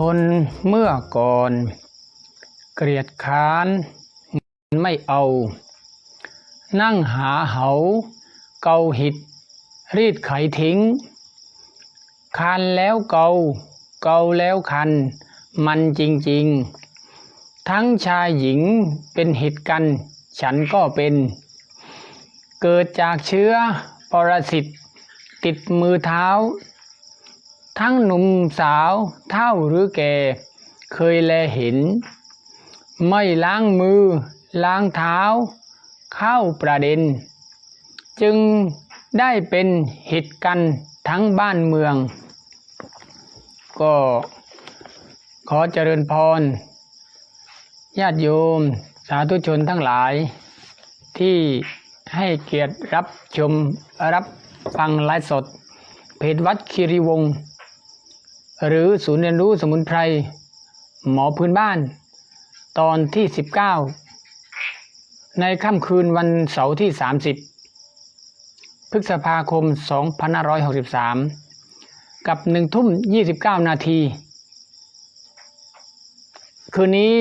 คนเมื่อก่อน เกลียดค้านไม่เอา นั่งหาเหา เกาหิด รีดไขทิ้ง คันแล้วเกา เกาแล้วคัน มันจริง ๆ ทั้งชายหญิงเป็นหิดกัน ฉันก็เป็น เกิดจากเชื้อปรสิตติดมือเท้า ทั้งหนุ่มสาวเท่าหรือแก่เคยแลเห็น ไม่ล้างมือ ล้างเท้า เข้าประเด็น จึงได้เป็นเหิดกันทั้งบ้านเมือง ก็ขอเจริญพร ญาติโยม สาธุชนทั้งหลาย ที่ให้เกียรติรับชมรับฟังไลฟ์สด เพจวัดคีรีวงศ์ หรือศูนย์เรียนรู้สมุนไพร หมอพื้นบ้าน ตอนที่ 19 ในค่ำคืนวันเสาร์ที่ 30 พฤษภาคม 2563 กับ1ทุ่ม 29 นาที คืนนี้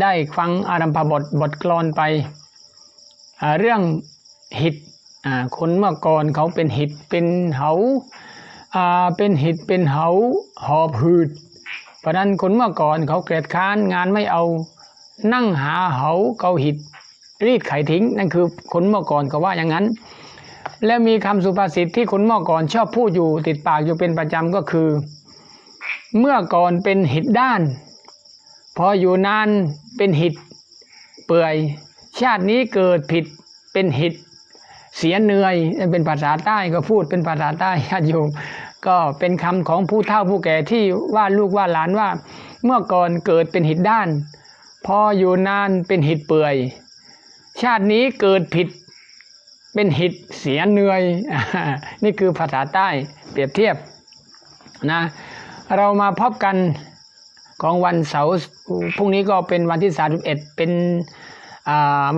ได้ฟังอารัมพบทบทกลอนไป เรื่องหิดคนเมื่อก่อนเขาเป็นหิดเป็นเหา อ่าเป็นหิดเป็นเหาหอบหืดเพราะนั้นคนเมื่อก่อนเขาเกลียดค้านงานไม่เอานั่งหาเหาเกาหิดรีดไขทิ้ง นั่นคือคนเมื่อก่อนก็ว่าอย่างนั้น และมีคำสุภาษิตที่คนเมื่อก่อนชอบพูดอยู่ติดปากอยู่เป็นประจำก็คือ เมื่อก่อนเป็นหิดด้าน พออยู่นานเป็นหิดเปื่อย ชาตินี้เกิดผิดเป็นหิดเสียเหนื่อยเป็นภาษาใต้ก็พูดเป็นภาษาใต้ญาติโยม ก็เป็นคำของผู้เฒ่าผู้แก่ที่ว่าลูกว่าหลานว่า เมื่อก่อนเกิดเป็นหิดด้าน พออยู่นานเป็นหิดเปื่อย ชาตินี้เกิดผิดเป็นหิดเสียเหนื่อย นี่คือภาษาใต้เปรียบเทียบนะเรามาพบกันของวันเสาร์พรุ่งนี้ก็เป็นวันที่ 31 เป็น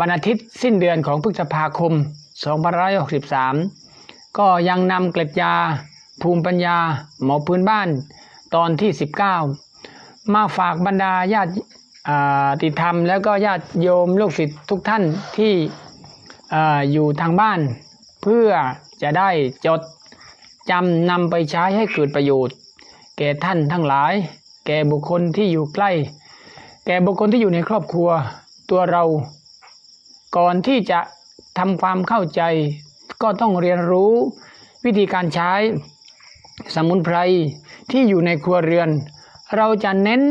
วันอาทิตย์สิ้นเดือนของพฤษภาคม2563 ก็ยังนำเกล็ดยา ภูมิปัญญาหมอพื้นบ้านตอนที่ 19 มาฝากบรรดาญาติติธรรม แล้วก็ญาติโยมลูกศิษย์ทุกท่านที่อ่อยู่ทางบ้าน เพื่อจะได้จดจำนำไปใช้ให้เกิดประโยชน์ แก่ท่านทั้งหลาย แก่บุคคลที่อยู่ใกล้ แก่บุคคลที่อยู่ในครอบครัวตัวเรา ก่อนที่จะทำความเข้าใจก็ต้องเรียนรู้วิธีการใช้ สมุนไพรที่อยู่ในครัวเรือน เราจะเน้น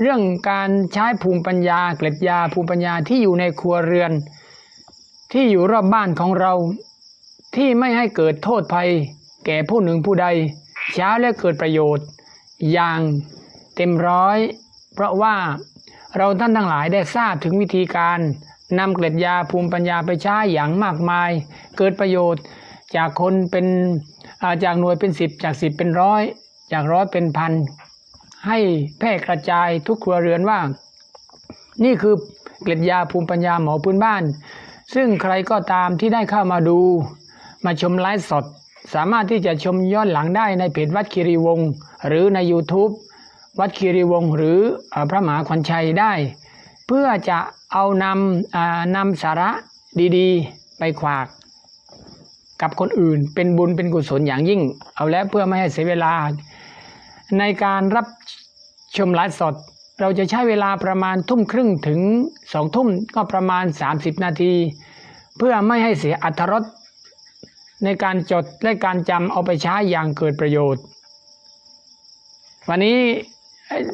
เรื่องการใช้ภูมิปัญญาเกล็ดยาภูมิปัญญาที่อยู่ในครัวเรือน ที่อยู่รอบบ้านของเรา ที่ไม่ให้เกิดโทษภัย แก่ผู้หนึ่งผู้ใดใช้าและเกิดประโยชน์ อย่างเต็มร้อย เพราะว่าเราท่านทั้งหลายได้ทราบถึงวิธีการนำเกล็ดยาภูมิปัญญาไปใช้อย่างมากมาย เกิดประโยชน์จากคนเป็น จากหน่วยเป็นสิบจากสิบเป็นร้อยจากร้อยเป็นพันให้แพร่กระจายทุกครัวเรือนว่า นี่คือเกล็ดยาภูมิปัญญาหมอพื้นบ้าน ซึ่งใครก็ตามที่ได้เข้ามาดู มาชมไลฟ์สด สามารถที่จะชมย้อนหลังได้ในเพจวัดคีรีวงศ์หรือใน YouTube วัดคีรีวงศ์หรือพระมหาขวัญชัยได้ เพื่อจะเอานำนำสาระดีๆ ไปฝาก กับคนอื่น เป็นบุญเป็นกุศลอย่างยิ่ง เอาแล้วเพื่อไม่ให้เสียเวลา ในการรับชมไลฟ์สด เราจะใช้เวลาประมาณทุ่มครึ่งถึงสองทุ่มก็ประมาณ 30 นาที เพื่อไม่ให้เสียอัตรสในการจดและการจำเอาไปใช้อย่างเกิดประโยชน์ วันนี้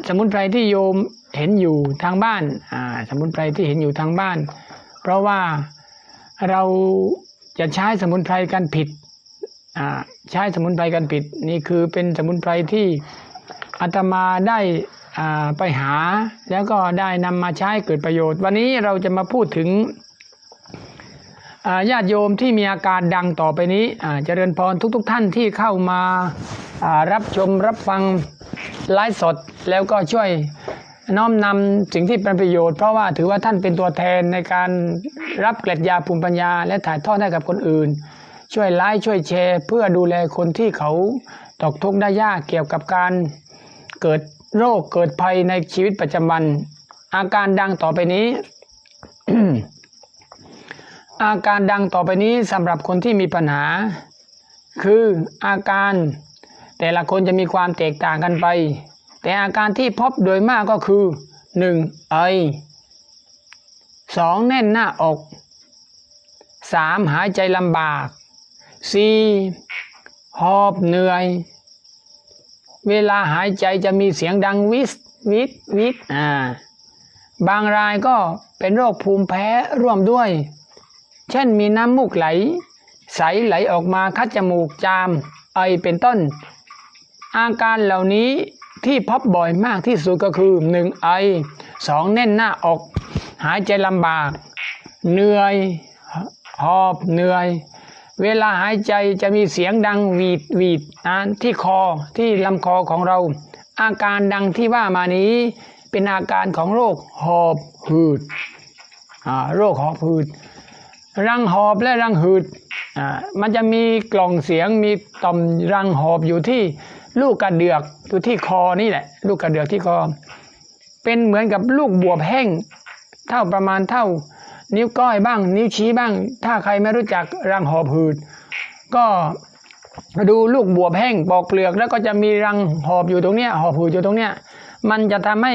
สมุนไพรที่โยมเห็นอยู่ทางบ้านอ่าสมุนไพรที่เห็นอยู่ทางบ้าน เพราะว่าเรา จะใช้สมุนไพรกันผิดใช้สมุนไพรกันผิดนี่คือเป็นสมุนไพรที่อาตมาได้ไปหา แล้วก็ได้นำมาใช้เกิดประโยชน์ วันนี้เราจะมาพูดถึงญาติโยมที่มีอาการดังต่อไปนี้เจริญพรทุกๆทท่านที่เข้ามารับชมรับฟังไลฟ์สดแล้วก็ช่วย น้อมนำสิ่งที่เป็นประโยชน์เพราะว่าถือว่าท่านเป็นตัวแทนในการรับเกล็ดยาภูมิปัญญา และถ่ายทอดให้กับคนอื่น ช่วยไลฟ์ช่วยแชร์ เพื่อดูแลคนที่เขาตกทุกข์ได้ยากเกี่ยวกับการเกิดโรคเกิดภัยในชีวิตประจำวัน อาการดังต่อไปนี้ อาการดังต่อไปนี้สำหรับคนที่มีปัญหา คืออาการแต่ละคนจะมีความแตกต่างกันไป แต่อาการที่พบโดยมากก็คือ 1. ไอ 2. แน่นหน้าอก 3. หายใจลำบาก 4. หอบเหนื่อย เวลาหายใจจะมีเสียงดังวิสวิสวิสอ่าบางรายก็เป็นโรคภูมิแพ้ร่วมด้วย เช่นมีน้ำมูกไหล ใสไหลออกมาคัดจมูกจาม ไอเป็นต้น อาการเหล่านี้ ที่พบบ่อยมากที่สุดก็คือ 1. ไอ 2. แน่นหน้าอก หายใจลำบาก เหนื่อย หอบเหนื่อย เวลาหายใจจะมีเสียงดังหวีดหวีดนะที่คอที่ลำคอของเรา อาการดังที่ว่ามานี้เป็นอาการของโรคหอบหืดโรคหอบหืด รังหอบและรังหืดมันจะมีกล่องเสียงมีต่อมรังหอบอยู่ที่ ลูกกระเดือกอยู่ที่คอนี่แหละ ลูกกระเดือกที่คอ เป็นเหมือนกับลูกบวบแห้ง เท่าประมาณเท่า นิ้วก้อยบ้าง นิ้วชี้บ้าง ถ้าใครไม่รู้จักรังหอบหืด ก็ดูลูกบวบแห้งปอกเปลือกแล้วก็จะมีรังหอบอยู่ตรงเนี้ยหอบหืดอยู่ตรงเนี้ยมันจะทำให้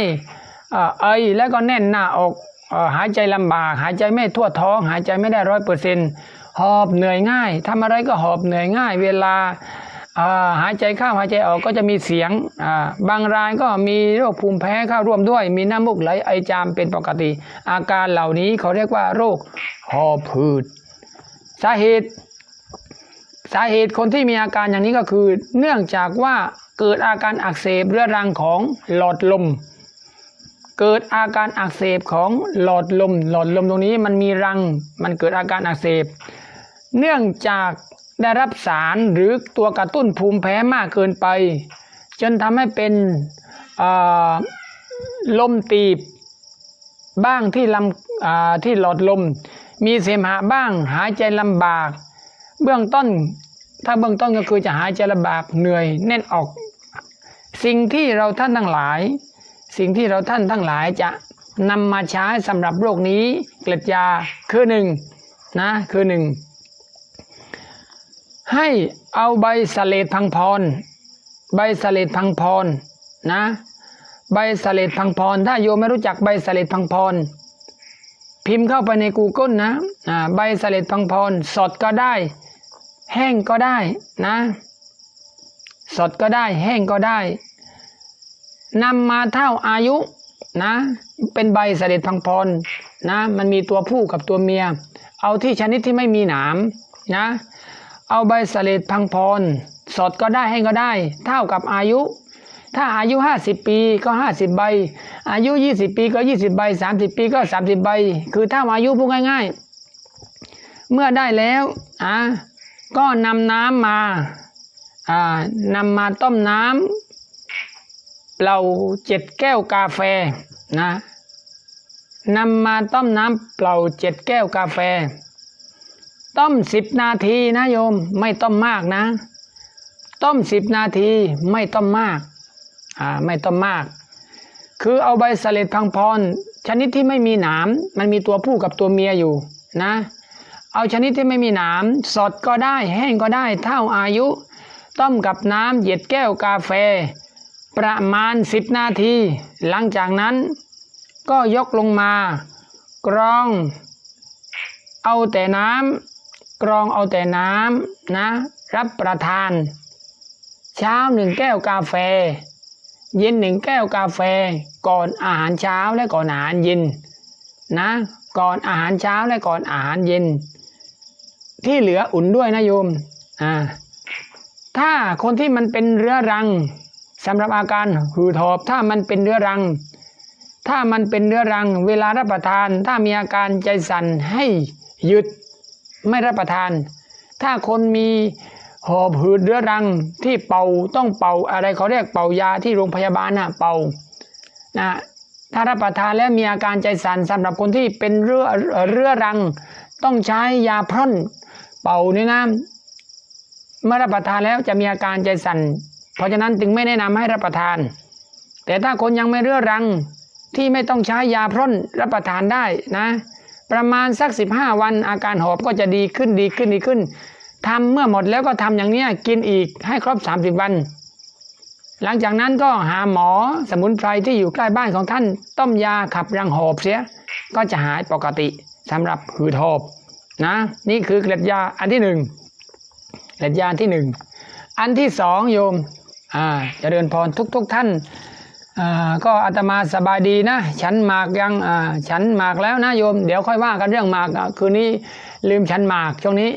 เอ่อไอแล้วก็แน่นหน้าอกอหายใจลำบาก หายใจไม่ทั่วท้อง หายใจไม่ได้ร้อยเปอร์เซ็นต์หอบเหนื่อยง่ายทำอะไรก็หอบเหนื่อยง่าย เวลา หายใจเข้าหายใจออกก็จะมีเสียงบางรายก็มีโรคภูมิแพ้เข้าร่วมด้วย มีน้ำมูกไหลไอจามเป็นปกติ อาการเหล่านี้เขาเรียกว่าโรคหอบหืดสาเหตุสาเหตุคนที่มีอาการอย่างนี้ก็คือ เนื่องจากว่าเกิดอาการอักเสบเรื้อรังของหลอดลม เกิดอาการอักเสบของหลอดลม หลอดลมตรงนี้มันมีรัง มันเกิดอาการอักเสบ เนื่องจาก ได้รับสารหรือตัวกระตุ้นภูมิแพ้มากเกินไป จนทำให้เป็นลมตีบ บ้างที่ลำที่หลอดลม มีเสมหะบ้างหายใจลำบาก เบื้องต้นถ้าเบื้องต้นก็คือจะหายใจลำบากเหนื่อยแน่นออก สิ่งที่เราท่านทั้งหลาย สิ่งที่เราท่านทั้งหลายจะนำมาใช้สำหรับโรคนี้เกล็ดยาคือหนึ่งนะคือหนึ่ง ให้เอาใบสเลดพังพร ใบสเลดพังพรนะ ใบสเลดพังพร ถ้าโยมไม่รู้จักใบสเลดพังพร พิมพ์เข้าไปใน Google นะอ่าใบสเลดพังพร สดก็ได้ แห้งก็ได้นะ สดก็ได้ แห้งก็ได้นำมาเท่าอายุนะ เป็นใบสเลดพังพรนะ มันมีตัวผู้กับตัวเมีย เอาที่ชนิดที่ไม่มีหนามนะ เอาใบสเลดพังพร สดก็ได้แห้งก็ได้ เท่ากับอายุ ถ้าอายุ 50 ปีก็ 50 ใบ อายุ 20 ปีก็ 20 ใบ 30 ปีก็ 30 ใบ คือเท่าอายุพูดง่าย ๆ เมื่อได้แล้วอะก็นำน้ำมาอ่านำมาต้มน้ำเปล่าเจ็ดแก้วกาแฟนะนำมาต้มน้ำเปล่าเจ็ดแก้วกาแฟ ต้มสิบนาทีนะโยมไม่ต้มมากนะ ต้มสิบนาทีไม่ต้มมากอ่าไม่ต้มมาก คือเอาใบสะเลดพังพร ชนิดที่ไม่มีหนามมันมีตัวผู้กับตัวเมียอยู่นะ เอาชนิดที่ไม่มีหนามสดก็ได้แห้งก็ได้เท่าอายุ ต้มกับน้ำเหย็ดแก้วกาแฟ ประมาณสิบนาที หลังจากนั้นก็ยกลงมากรอง เอาแต่น้ำ กรองเอาแต่น้ำนะ รับประทาน เช้าหนึ่งแก้วกาแฟ เย็นหนึ่งแก้วกาแฟ ก่อนอาหารเช้าและก่อนอาหารเย็นนะ ก่อนอาหารเช้าและก่อนอาหารเย็น ที่เหลืออุ่นด้วยนะโยมอ่าถ้าคนที่มันเป็นเรื้อรังสำหรับอาการหืดหอบถ้ามันเป็นเรื้อรัง ถ้ามันเป็นเรื้อรัง เวลารับประทาน ถ้ามีอาการใจสั่นให้หยุด ไม่รับประทาน ถ้าคนมีหอบหืดเรื้อรังที่เป่าต้องเป่าอะไรเขาเรียกเป่ายาที่โรงพยาบาลน่ะเป่านะถ้ารับประทานแล้วมีอาการใจสั่นสำหรับคนที่เป็นเรื้อเรื้อรัง ต้องใช้ยาพร่อนเป่านี่นะเมื่อรับประทานแล้วจะมีอาการใจสั่นเพราะฉะนั้นจึงไม่แนะนำให้รับประทาน แต่ถ้าคนยังไม่เรื้อรังที่ไม่ต้องใช้ยาพร่นรับประทานได้นะ ประมาณสัก 15 วันอาการหอบก็จะดีขึ้นดีขึ้นดีขึ้นทำเมื่อหมดแล้วก็ทำอย่างนี้กินอีกให้ครบ 30 วัน หลังจากนั้นก็หาหมอสมุนไพรที่อยู่ใกล้บ้านของท่าน ต้มยาขับรังหอบเสีย ก็จะหายปกติสำหรับหืดหอบนะนี่คือเกล็ดยาอันที่หนึ่งเกล็ดยาที่หนึ่งอันที่สองโยมอ่าจเจริญพรทุกๆทท่าน ก็อาตมาสบายดีนะฉันหมากยังฉันหมากแล้วนะโยม เดี๋ยวค่อยว่ากันเรื่องหมากคืนนี้ลืมฉันหมากช่วงนี้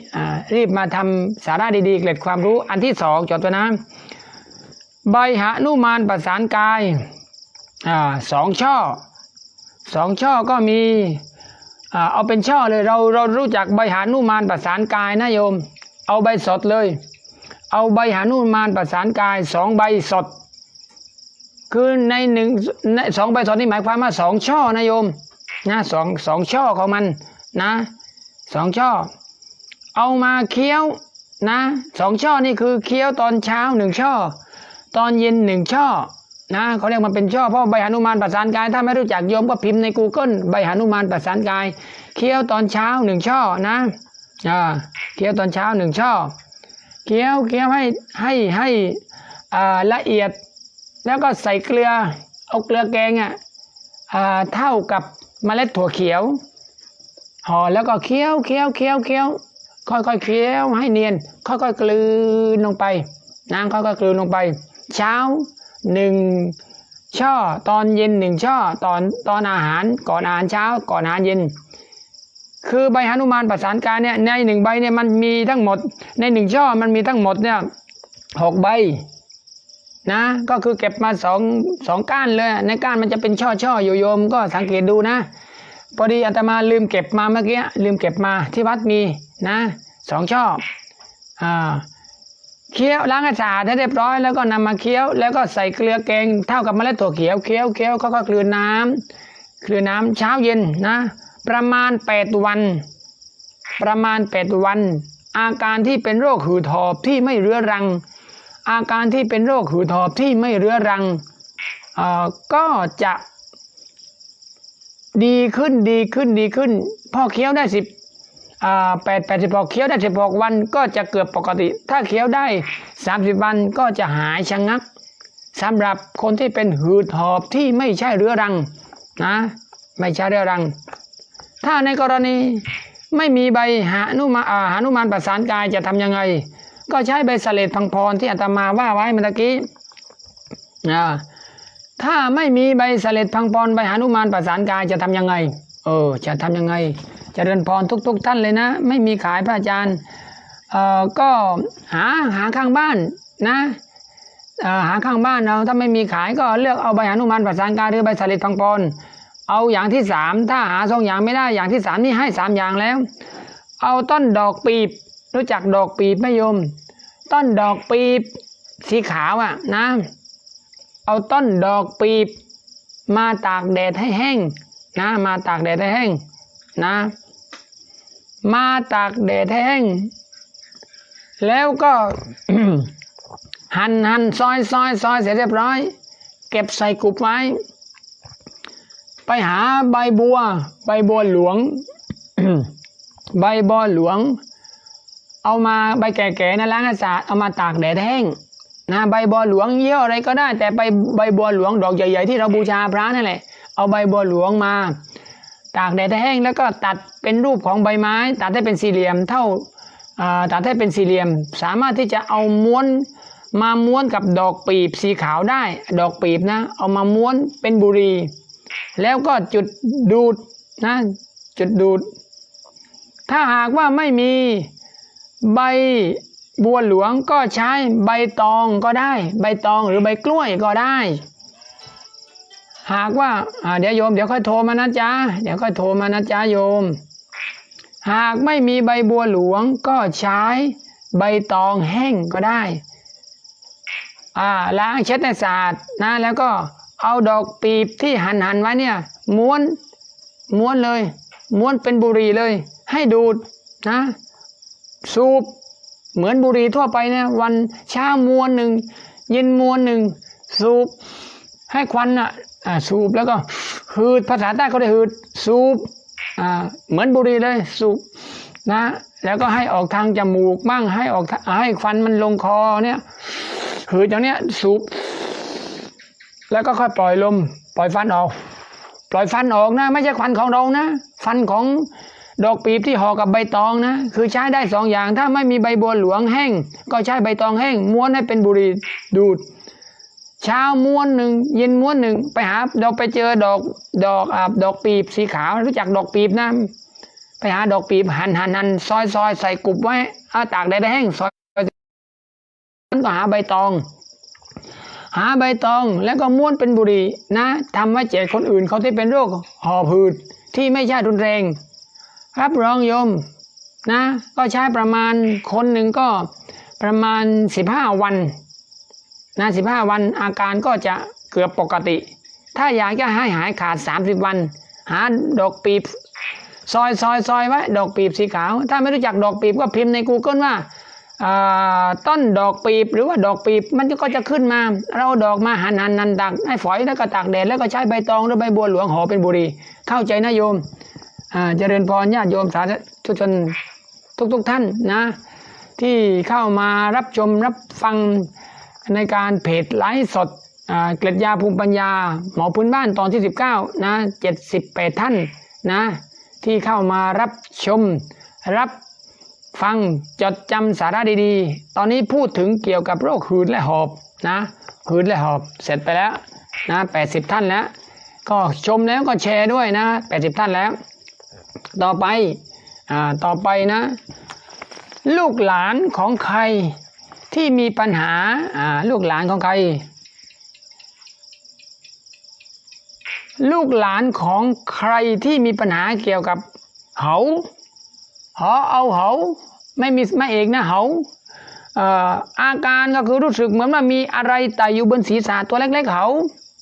รีบมาทำสาระดีๆ เกล็ดความรู้อันที่สองจดไว้นะใบหะนุมานประสานกายอสองช่อสองช่อก็มีอเอาเป็นช่อเลยเราเรารู้จักใบหานุมานประสานกายนะโยม เอาใบสดเลย เอาใบหานุมานประสานกายสองใบสด คือในหนึ่งในสองใบสดนี่หมายความว่าสองช่อนะโยมนะสองสองช่อของมันนะสองช่อ เอามาเคี้ยวนะสองช่อนี่คือเคี้ยวตอนเช้าหนึ่งช่อ ตอนเย็นหนึ่งช่อนะเขาเรียกมันเป็นช่อเพราะใบหนุมานประสานกาย ถ้าไม่รู้จักโยมก็พิมพ์ใน Google ใบหนุมานประสานกาย เคี้ยวตอนเช้าหนึ่งช่อนะอ่าเคี้ยวตอนเช้าหนึ่งช่อเคี้ยวเคี้ยวให้ให้ให้อ่าละเอียด แล้วก็ใส่เกลือ เอาเกลือแกงอะเท่ากับเมล็ดถั่วเขียวห่อแล้วก็เคี้ยวเคี้ยวเคี้ยวเคี้ยวค่อยๆเคี้ยวให้เนียน ค่อยๆกลืนลงไปน้ำค่อยๆกลืนลงไป เช้าหนึ่งช่อตอนเย็นหนึ่งช่อตอนตอนอาหารก่อนอาหารเช้าก่อนอาหารเย็น คือใบหนุมานประสานการเนี่ยในหนึ่งใบเนี่ยมันมีทั้งหมด ในหนึ่งช่อมันมีทั้งหมดเนี่ยหกใบ นะ ก็คือเก็บมาสองสองก้านเลย ในก้านมันจะเป็นช่อช่อๆอยโยมก็สังเกตดูนะ พอดีอาตมาลืมเก็บมาเมื่อกี้ลืมเก็บมาที่วัดมีนะสองช่ออ่าเคี้ยวล้างให้สะอาดให้เรียบร้อยแล้วก็นำมาเคี้ยว แล้วก็ใส่เกลือแกงเท่ากับเมล็ดถั่วเขียวเคี้ยวเคี้ยวเขาก็กลืนน้ำกลืนน้ำเช้าเย็นนะ ประมาณแปดวัน ประมาณแปดวัน อาการที่เป็นโรคหืดหอบที่ไม่เรื้อรัง อาการที่เป็นโรคหืดหอบที่ไม่เรื้อรังอ่อก็จะดีขึ้นดีขึ้นดีขึ้นพอเคี้ยวได้สิบอ่าแปดแปดสิบหกเคี้ยวได้สิบหกวันก็จะเกือบปกติ ถ้าเคี้ยวได้สามสิบวันก็จะหายชะงักสำหรับคนที่เป็นหืดหอบที่ไม่ใช่เรื้อรังนะไม่ใช่เรื้อรัง ถ้าในกรณีไม่มีใบหานุมาอ่าหานุมานประสานกายจะทำยังไง ก็ใช้ใบสเลดพังพรที่อาตมาว่าไว้เมื่อกี้ถ้าไม่มีใบสเลดพังพรใบหานุมานประสานกายจะทำยังไง เออ จะทำยังไงจะเจริญพรทุกๆท่านเลยนะ ไม่มีขายพระอาจารย์เอ่อก็หาหาข้างบ้านนะหาข้างบ้านเราถ้าไม่มีขายก็เลือกเอาใบหานุมานประสานกายหรือใบสลิดพังปอนเอาอย่างที่สามถ้าหาสองอย่างไม่ได้อย่างที่สามนี่ให้สามอย่างแล้ว เอาต้นดอกปีบรู้จักดอกปีบไหมโยม ต้นดอกปีบสีขาวอะนะ เอาต้นดอกปีบ มาตากแดดให้แห้งนะ มาตากแดดให้แห้งนะ มาตากแดดให้แห้ง แล้วก็หั่นหั่นซอยซอยซอยเสร็จเรียบร้อย เก็บใส่กุบไว้ ไปหาใบบัว ใบบัวหลวง ใบบัวหลวง เอามาใบแก่ๆนะล้างให้สะอาดเอามาตากแดดแห้งนะใบบัวหลวงเยี่ยวอะไรก็ได้ แต่ใบใบบัวหลวงดอกใหญ่ๆที่เราบูชาพระนั่นแหละเอาใบบัวหลวงมา ตากแดดแห้งแล้วก็ตัดเป็นรูปของใบไม้ ตัดให้เป็นสี่เหลี่ยมเท่าอ่าตัดให้เป็นสี่เหลี่ยม สามารถที่จะเอาม้วนมาม้วนกับดอกปีบสีขาวได้ ดอกปีบนะ เอามาม้วนเป็นบุรี แล้วก็จุดดูดนะจุดดูด ถ้าหากว่าไม่มี ใบบัวหลวงก็ใช้ใบตองก็ได้ ใบตองหรือใบกล้วยก็ได้ หากว่าเดี๋ยวโยมเดี๋ยวค่อยโทรมานะจ๊ะเดี๋ยวค่อยโทรมานะจ๊ะโยม หากไม่มีใบบัวหลวงก็ใช้ใบตองแห้งก็ได้อาล้างเช็ดให้สะอาดนะแล้วก็เอาดอกปีบที่หันหันไว้เนี่ยม้วนม้วนเลย ม้วนเป็นบุหรี่เลย ให้ดูดนะ สูบเหมือนบุหรี่ทั่วไปเนี่ยวันเช้ามวนหนึ่งเย็นมวนหนึ่งสูบให้ควันอะสูบแล้วก็หืดภาษาใต้เขาได้หืดสูบเหมือนบุหรี่เลยสูบนะแล้วก็ให้ออกทางจมูกบ้างให้ออกให้ควันมันลงคอเนี่ยหืดอย่างเนี้ยสูบแล้วก็ค่อยปล่อยลม ปล่อยฟันออก ปล่อยฟันออกนะ ไม่ใช่ควันของเรานะ ฟันของ ดอกปีบที่ห่อกับใบตองนะ คือใช้ได้สองอย่าง ถ้าไม่มีใบบัวหลวงแห้ง ก็ใช้ใบตองแห้ง ม้วนให้เป็นบุหรี่ดูด เช้าม้วนหนึ่งเย็นม้วนหนึ่งไปหาดอกไปเจอดอกดอกอ่าดอกปีบสีขาวรู้จักดอกปีบนะไปหาดอกปีบหันหันหันซอยซอยใส่กรุบไว้อาตากแดดแห้งซอยนั้นก็หาใบตอง หาใบตองแล้วก็ม้วนเป็นบุหรี่นะทำไว้แจกคนอื่นเขาที่เป็นโรคหอบหืดที่ไม่ใช่รุนแรง รับรองโยมนะ ก็ใช้ประมาณคนหนึ่งก็ประมาณ 15 วันนะ15 วันอาการก็จะเกือบปกติ ถ้าอยากจะให้หายขาด 30 วัน หาดอกปีบซอยซอยซอยไว้ดอกปีบสีขาว ถ้าไม่รู้จักดอกปีบก็พิมพ์ใน Google ว่าต้นดอกปีบหรือว่าดอกปีบมันก็จะขึ้นมา เราดอกมาหันหั่นหั่นตักให้ฝอยแล้วก็ตากแดดแล้วก็ใช้ใบตองหรือใบบัวหลวงห่อเป็นบุรีเข้าใจนะโยม เจริญพรญาติโยมสาธุชนทุกๆท่านนะ ที่เข้ามารับชมรับฟังในการเพจไลฟ์สดอ่าเกล็ดยาภูมิปัญญา หมอพื้นบ้านตอนที่ 19นะ78 ท่านนะที่เข้ามารับชมรับฟังจดจำสาระดีๆ ตอนนี้พูดถึงเกี่ยวกับโรคหืดและหอบนะหืดและหอบเสร็จไปแล้วนะ80 ท่านแล้ว ก็ชมแล้วก็แชร์ด้วยนะ 80 ท่านแล้ว ต่อไปอ่าต่อไปนะ ลูกหลานของใครที่มีปัญหาอ่าลูกหลานของใคร ลูกหลานของใครที่มีปัญหาเกี่ยวกับเหาเหาเอาเหาไม่มีไม่เอกนะเหาเอ่ออาการก็คือรู้สึกเหมือนว่ามีอะไรไต่อยู่บนศีรษะตัวเล็กๆเหา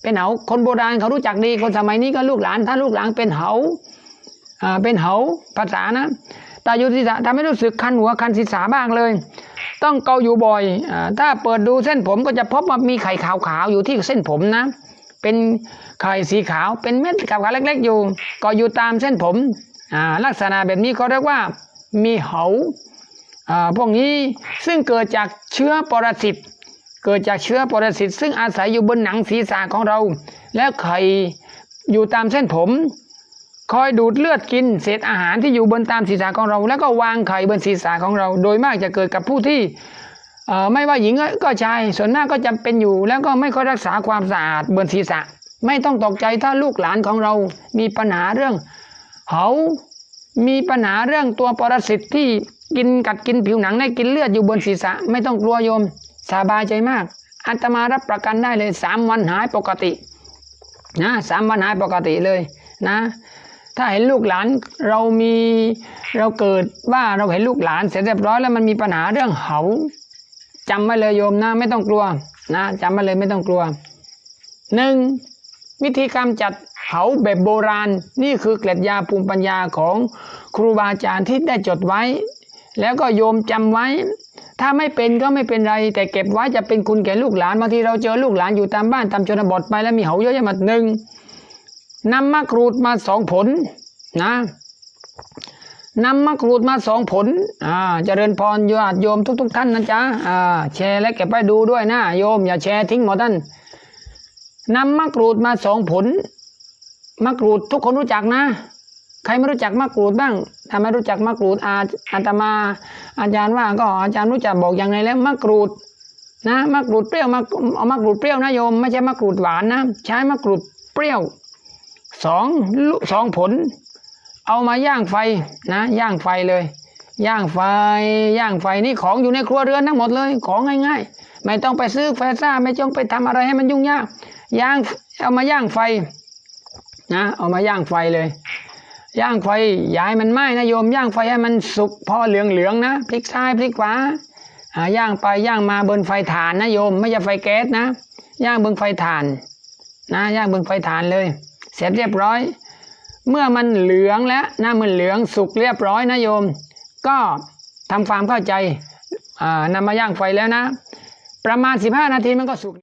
เป็นเหาคนโบราณเขารู้จักดีคนสมัยนี้ก็ลูกหลานถ้าลูกหลานเป็นเห่า เป็นเหาภาษานะแต่อยู่ศีรษะทำให้รู้สึกคันหัวคันศีรษะบ้างเลย ต้องเกาอยู่บ่อยอถ้าเปิดดูเส้นผมก็จะพบว่ามีไข่ขาวๆอยู่ที่เส้นผมนะ เป็นไข่สีขาวเป็นเม็ดขาวๆเล็ก ๆ อยู่ ก็อยู่ตามเส้นผมลักษณะแบบนี้เขาเรียกว่ามีเหาอ่าพวกนี้ซึ่งเกิดจากเชื้อปรสิตเกิดจากเชื้อปรสิตซึ่งอาศัยอยู่บนหนังศีรษะของเรา แล้วไข่อยู่ตามเส้นผม คอยดูดเลือดกินเศษอาหารที่อยู่บนตามศีรษะของเรา แล้วก็วางไข่บนศีรษะของเรา โดยมากจะเกิดกับผู้ที่ไม่ว่าหญิงก็ชายส่วนมากก็จำเป็นอยู่ แล้วก็ไม่ค่อยรักษาความสะอาดบนศีรษะ ไม่ต้องตกใจถ้าลูกหลานของเรา มีปัญหาเรื่องเหามีปัญหาเรื่องตัวปรสิตที่กินกัดกินผิวหนังได้กินเลือดอยู่บนศีรษะ ไม่ต้องกลัวโยมสบายใจมากอาตมารับประกันได้เลยสามวันหายปกตินะสามวันหายปกติเลยนะ ถ้าเห็นลูกหลานเรามีเราเกิดว่าเราเห็นลูกหลานเสร็จเรียบร้อยแล้วมันมีปัญหาเรื่องเหาจำไว้เลยโยมนะไม่ต้องกลัวนะจำไว้เลยไม่ต้องกลัวหนึ่งวิธีการจัดเหาแบบโบราณ นี่คือเกล็ดยาภูมิปัญญาของครูบาอาจารย์ที่ได้จดไว้ แล้วก็โยมจำไว้ ถ้าไม่เป็นก็ไม่เป็นไร แต่เก็บไว้จะเป็นคุณแก่ลูกหลานบางทีเราเจอลูกหลานอยู่ตามบ้านตามชนบทไปแล้วมีเหาเยอะแยะมาหนึ่ง นำมะกรูดมาสองผลนะนำมะกรูดมาสองผลอ่าเจริญพรญาติโยมทุก ๆ ท่านนะจ๊ะอ่าแชร์และเก็บไปดูด้วยนะโยม อย่าแชร์ทิ้งหมดท่านนำมะกรูดมาสองผลมะกรูดทุกคนรู้จักนะ ใครไม่รู้จักมะกรูดบ้างถ้าไม่รู้จักมะกรูดอาอาตมา อาจารย์ว่าก็อาจารย์รู้จักบอกยังไงแล้วมะกรูดนะมะกรูดเปรี้ยวมะเอามะกรูดเปรี้ยวนะโยม ไม่ใช่มะกรูดหวานนะ ใช้มะกรูดเปรี้ยว สองลูกสองผล เอามาย่างไฟนะย่างไฟเลย ย่างไฟย่างไฟนี่ของอยู่ในครัวเรือนทั้งหมดเลย ของง่าย ๆ ไม่ต้องไปซื้อไฟซ่าไม่ต้องไปทำอะไรให้มันยุ่งยากย่างเอามาย่างไฟนะเอามาย่างไฟเลย ย่างไฟย่าให้มันไหม้นะโยมย่างไฟให้มันสุกพอเหลืองๆนะพลิกซ้ายพลิกขวาอ่าย่างไปย่างมาบนไฟถ่านนะโยม ไม่ใช่ไฟแก๊สนะ ย่างบนไฟถ่าน นะย่างบนไฟถ่านเลย เสร็จเรียบร้อย เมื่อมันเหลืองแล้วนะมันเหลืองสุกเรียบร้อยนะโยม ก็ทำความเข้าใจนำมาย่างไฟแล้วนะ ประมาณ 15 นาทีมันก็สุก